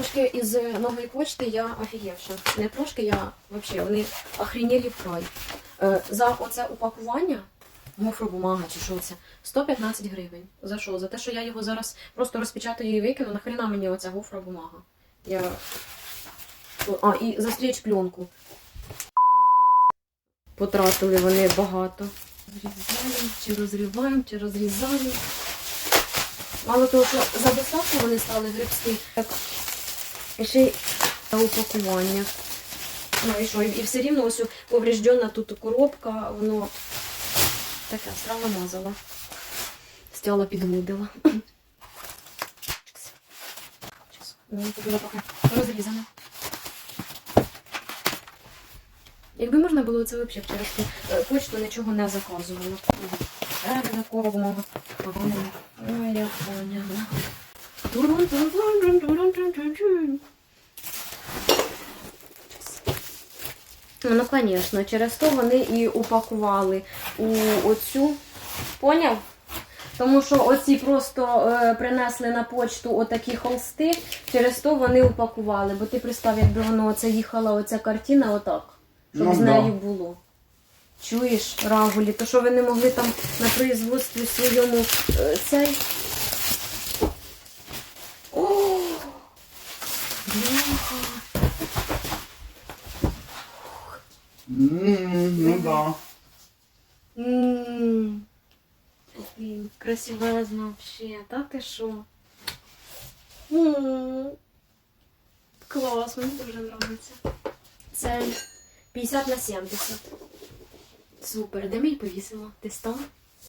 Посилочки із нової почти я офігівша. Не трошки, я взагалі, вони охренєлі вкрай. Е, за оце упакування, гофробумага чи що це, 115 гривень. За що? За те, що я його зараз просто розпечатаю і викину, нахрена мені оця гофробумага? Я... А, і за стріч пленку. Потратили вони багато. Розрізаємо, чи розриваємо, чи розрізаємо. Мало того, що за доставку вони стали грибські, так і ще й упакування. Ну і що, і, все рівно ось повреждена тут коробка, воно таке сразу мазала. Стяла підгудила. Ну, розрізано. Якби можна було це взагалі через е, почту нічого не заказувала. Е, такого. Ой, я поняла. Ну, звісно, через то вони і упакували у оцю. Поняв? Тому що оці просто е, принесли на почту отакі холсти, через то вони упакували. Бо ти представ, якби воно оце їхала оця картина отак, щоб Ну, з да. нею було. Чуєш, Рагулі, то що ви не могли там на производстві своєму е, цей. Бляха. М, Ну да. М, Блін, красивезно вообще. Та ти що? М, Клас, мені дуже подобається. Це 50 на 70. Супер. Де ми її повісимо? Ти став?